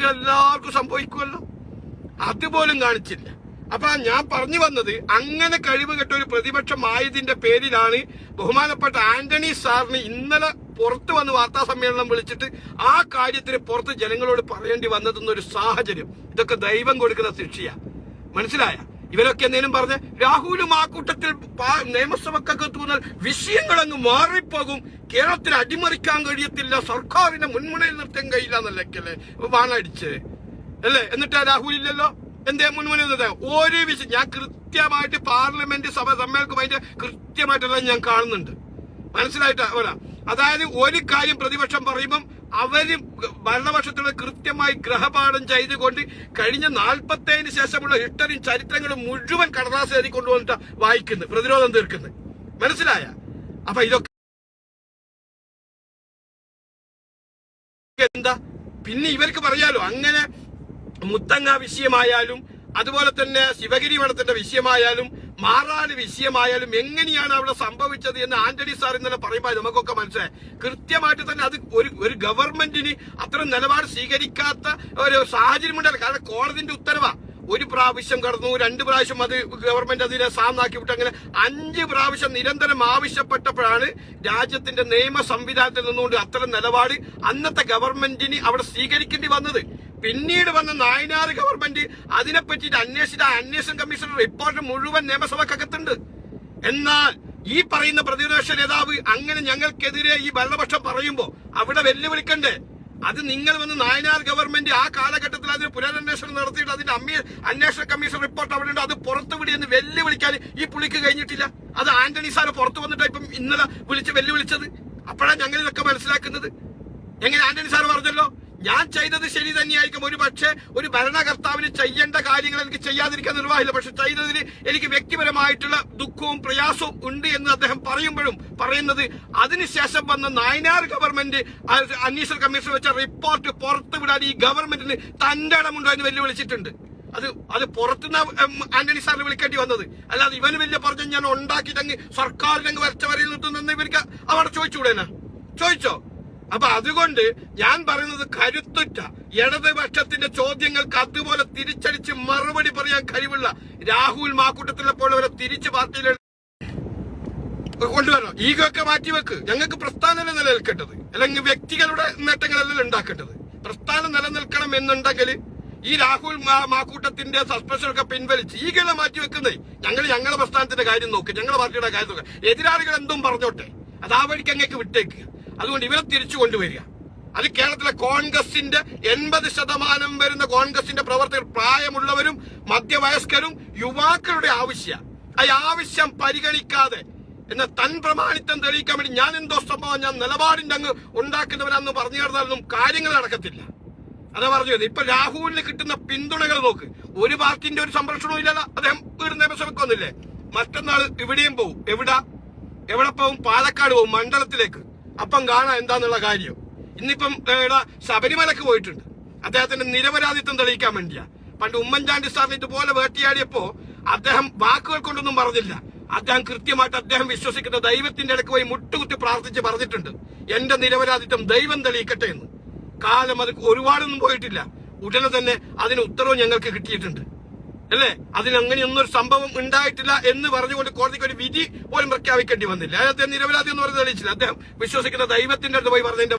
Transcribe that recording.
തെറ്റുകൾ എല്ലാവർക്കും സംഭവിക്കുമല്ലോ. അതുപോലും കാണിച്ചില്ല. അപ്പൊ ഞാൻ പറഞ്ഞു വന്നത് അങ്ങനെ കഴിവ് കെട്ട ഒരു പ്രതിപക്ഷമായതിന്റെ പേരിലാണ് ബഹുമാനപ്പെട്ട ആന്റണി സാറിന് ഇന്നലെ പുറത്തു വന്ന് വാർത്താ സമ്മേളനം വിളിച്ചിട്ട് ആ കാര്യത്തിന് പുറത്ത് ജനങ്ങളോട് പറയേണ്ടി വന്നതെന്നൊരു സാഹചര്യം. ഇതൊക്കെ ദൈവം കൊടുക്കുന്ന ശിക്ഷയാ. മനസ്സിലായ? ഇവരൊക്കെ എന്തെങ്കിലും പറഞ്ഞ് രാഹുലും ആ കൂട്ടത്തിൽ നിയമസഭക്കൊക്കെ തോന്നാൽ വിഷയങ്ങളങ്ങ് മാറിപ്പോകും. കേരളത്തിൽ അടിമറിക്കാൻ കഴിയത്തില്ല. സർക്കാരിനെ മുൻമുണയിൽ നിർത്താൻ കഴിയില്ല എന്നല്ലേ വാണടിച്ച്. അല്ലേ? എന്നിട്ട് രാഹുൽ ഇല്ലല്ലോ? എന്തേ മുൻമുനയിൽ നിർത്താൻ ഒരു വിഷയം ഞാൻ കൃത്യമായിട്ട് പാർലമെന്റ് സഭ സമ്മേളനം അതിന്റെ കൃത്യമായിട്ടെല്ലാം ഞാൻ കാണുന്നുണ്ട്. മനസ്സിലായിട്ട്? അതായത് ഒരു കാര്യം പ്രതിപക്ഷം പറയുമ്പം അവർ ഭരണപക്ഷത്തോട് കൃത്യമായി ഗ്രഹപാഠം ചെയ്തുകൊണ്ട് കഴിഞ്ഞ നാൽപ്പത്തേഴിന് ശേഷമുള്ള ഹിസ്റ്ററിയും ചരിത്രങ്ങളും മുഴുവൻ കടലാസ് എഴുതി കൊണ്ടുവന്നിട്ട് വായിക്കുന്നത് പ്രതിരോധം തീർക്കുന്നത് മനസ്സിലായ? അപ്പൊ ഇതൊക്കെ എന്താ? പിന്നെ ഇവർക്ക് പറയാലോ അങ്ങനെ മുത്തങ്ങ വിഷയമായാലും അതുപോലെ തന്നെ ശിവഗിരി മഠത്തിന്റെ വിഷയമായാലും മാറാട് വിഷയമായാലും എങ്ങനെയാണ് അവിടെ സംഭവിച്ചത് എന്ന് ആന്റണി സാർ ഇന്നലെ പറയുമ്പോൾ നമുക്കൊക്കെ മനസ്സിലായി. കൃത്യമായിട്ട് തന്നെ അത് ഒരു ഒരു ഗവൺമെന്റിന് അത്ര നിലപാട് സ്വീകരിക്കാത്ത ഒരു സാഹചര്യം ഉണ്ടായിരുന്നു കാരണം കോടതിന്റെ ഉത്തരവാ. ഒരു പ്രാവശ്യം കടന്നു രണ്ട് പ്രാവശ്യം അത് ഗവൺമെന്റ് അതിനെ സാന്നാക്കി വിട്ടു അങ്ങനെ അഞ്ച് പ്രാവശ്യം നിരന്തരം ആവശ്യപ്പെട്ടപ്പോഴാണ് രാജ്യത്തിന്റെ നിയമ സംവിധാനത്തിൽ നിന്നുകൊണ്ട് അത്തരം നിലപാട് അന്നത്തെ ഗവൺമെന്റിന് അവിടെ സ്വീകരിക്കേണ്ടി വന്നത്. പിന്നീട് വന്ന നായനാർ ഗവൺമെന്റ് അതിനെ പറ്റിയിട്ട് അന്വേഷിച്ച അന്വേഷണ കമ്മീഷൻ റിപ്പോർട്ട് മുഴുവൻ നിയമസഭക്കകത്തുണ്ട്. എന്നാൽ ഈ പറയുന്ന പ്രതിപക്ഷ നേതാവ് അങ്ങനെ ഞങ്ങൾക്കെതിരെ ഈ ഭരണപക്ഷം പറയുമ്പോൾ അവിടെ വെല്ലുവിളിക്കണ്ടേ? അത് നിങ്ങൾ വന്ന് നായനാർ ഗവൺമെന്റ് ആ കാലഘട്ടത്തിൽ അതിന് പുനരന്വേഷണം നടത്തിയിട്ട് അതിന്റെ അമ്മ അന്വേഷണ കമ്മീഷൻ റിപ്പോർട്ട് അവിടെ ഉണ്ട്. അത് പുറത്തുവിടി എന്ന് വെല്ലുവിളിക്കാൻ ഈ പുള്ളിക്ക് കഴിഞ്ഞിട്ടില്ല. അത് ആന്റണി സാറ് പുറത്തു വന്നിട്ടാ ഇപ്പം ഇന്നലെ വിളിച്ച് വെല്ലുവിളിച്ചത്. അപ്പോഴാണ് ഞങ്ങൾ ഇതൊക്കെ മനസ്സിലാക്കുന്നത്. എങ്ങനെ ആന്റണി സാർ പറഞ്ഞല്ലോ? ഞാൻ ചെയ്തത് ശരി തന്നെയായിരിക്കും. ഒരു പക്ഷേ ഒരു ഭരണകർത്താവിന് ചെയ്യേണ്ട കാര്യങ്ങൾ എനിക്ക് ചെയ്യാതിരിക്കാൻ നിർവാഹമില്ല. പക്ഷെ ചെയ്തതിന് എനിക്ക് വ്യക്തിപരമായിട്ടുള്ള ദുഃഖവും പ്രയാസവും ഉണ്ട് എന്ന് അദ്ദേഹം പറയുമ്പോഴും പറയുന്നത് അതിനുശേഷം വന്ന നായനാർ ഗവൺമെന്റ് അന്വേഷണ കമ്മീഷൻ വെച്ച റിപ്പോർട്ട് പുറത്തുവിടാൻ ഈ ഗവൺമെന്റിന് തന്റെ ഇടമുണ്ടോ എന്ന് വെല്ലുവിളിച്ചിട്ടുണ്ട്. അത് അത് പുറത്തുനിന്ന് ആന്റണി സാറിന് വിളിക്കേണ്ടി വന്നത്. അല്ലാതെ ഇവന് വലിയ പറഞ്ഞ ഞാൻ ഉണ്ടാക്കിയിട്ടങ്ങ് സർക്കാരിനങ്ങ് വരച്ച വരയിൽ നിർത്തുന്നെന്ന് ഇവർക്ക് അവിടെ ചോദിച്ചുകൂടേനാ ചോദിച്ചോ? അപ്പൊ അതുകൊണ്ട് ഞാൻ പറയുന്നത് കരുത്തുറ്റ ഇടതുപക്ഷത്തിന്റെ ചോദ്യങ്ങൾക്ക് അതുപോലെ തിരിച്ചടിച്ച് മറുപടി പറയാൻ കഴിവുള്ള രാഹുൽ മാക്കൂട്ടത്തിലെ പോലുള്ളവരെ തിരിച്ച് പാർട്ടിയിൽ കൊണ്ടുവരണം. ഈഗോ ഒക്കെ മാറ്റിവെക്ക് ഞങ്ങൾക്ക് പ്രസ്ഥാനം നിലനിൽക്കേണ്ടത്? അല്ലെങ്കിൽ വ്യക്തികളുടെ നേട്ടങ്ങളല്ല ഉണ്ടാക്കേണ്ടത്? പ്രസ്ഥാനം നിലനിൽക്കണം എന്നുണ്ടെങ്കിൽ ഈ രാഹുൽ മാക്കൂട്ടത്തിന്റെ സസ്പെൻഷൻ ഒക്കെ പിൻവലിച്ച് ഈ ഗണ മാറ്റി മാറ്റിവെക്കുന്നേ ഞങ്ങൾ ഞങ്ങളുടെ പ്രസ്ഥാനത്തിന്റെ കാര്യം നോക്കി. ഞങ്ങളുടെ പാർട്ടിയുടെ കാര്യം നോക്കുക എതിരാളികൾ എന്തും പറഞ്ഞോട്ടെ. അത് ആ വഴിക്ക് അങ്ങേക്ക് വിട്ടേക്ക്. അതുകൊണ്ട് ഇവരെ തിരിച്ചു കൊണ്ടുവരിക. അത് കേരളത്തിലെ കോൺഗ്രസിന്റെ എൺപത് ശതമാനം വരുന്ന കോൺഗ്രസിന്റെ പ്രവർത്തകർ പ്രായമുള്ളവരും മധ്യവയസ്കരും യുവാക്കളുടെ ആവശ്യ. ആ ആവശ്യം പരിഗണിക്കാതെ എന്ന തൻ പ്രമാണിത്വം തെളിയിക്കാൻ വേണ്ടി ഞാൻ എന്തോ സംഭവം ഞാൻ നിലപാടിന്റെ അങ്ങ് ഉണ്ടാക്കുന്നവരാന്ന് പറഞ്ഞു കിടന്നാലൊന്നും കാര്യങ്ങൾ നടക്കത്തില്ല. അതാ പറഞ്ഞത് ഇപ്പൊ രാഹുലിന് കിട്ടുന്ന പിന്തുണകൾ നോക്ക്. ഒരു പാർട്ടിന്റെ ഒരു സംരക്ഷണവും ഇല്ലല്ലോ. അദ്ദേഹം വീട് നിയമസഭയ്ക്ക് വന്നില്ലേ? മറ്റന്നാൾ ഇവിടെയും പോവും. എവിടാ? എവിടെ പോവും? പാലക്കാട് പോവും മണ്ഡലത്തിലേക്ക്. അപ്പം കാണാം എന്താന്നുള്ള കാര്യം. ഇന്നിപ്പം ശബരിമലക്ക് പോയിട്ടുണ്ട്. അദ്ദേഹത്തിന്റെ നിരപരാധിത്വം തെളിയിക്കാൻ വേണ്ടിയാ. പണ്ട് ഉമ്മൻചാണ്ടി സാറിന് ഇതുപോലെ വേട്ടയാടിയപ്പോ അദ്ദേഹം വാക്കുകൾ കൊണ്ടൊന്നും പറഞ്ഞില്ല. അദ്ദേഹം കൃത്യമായിട്ട് അദ്ദേഹം വിശ്വസിക്കുന്ന ദൈവത്തിന്റെ ഇടയ്ക്ക് പോയി മുട്ടുകുത്തി പ്രാർത്ഥിച്ച് പറഞ്ഞിട്ടുണ്ട്. എന്റെ നിരപരാധിത്വം ദൈവം തെളിയിക്കട്ടെ എന്ന്. കാലം അത് ഒരുപാടൊന്നും പോയിട്ടില്ല. ഉടനെ തന്നെ അതിന് ഉത്തരവ് ഞങ്ങൾക്ക് കിട്ടിയിട്ടുണ്ട്. അല്ലേ? അതിനങ്ങനെയൊന്നും ഒരു സംഭവം ഉണ്ടായിട്ടില്ല എന്ന് പറഞ്ഞുകൊണ്ട് കോടതിക്ക് ഒരു വിധി പോലും പ്രഖ്യാപിക്കേണ്ടി വന്നില്ല. അദ്ദേഹം നിരപരാധി എന്ന് തെളിയിച്ചില്ല. അദ്ദേഹം വിശ്വസിക്കുന്ന ദൈവത്തിന്റെ അടുത്ത് പോയി പറഞ്ഞതിന്റെ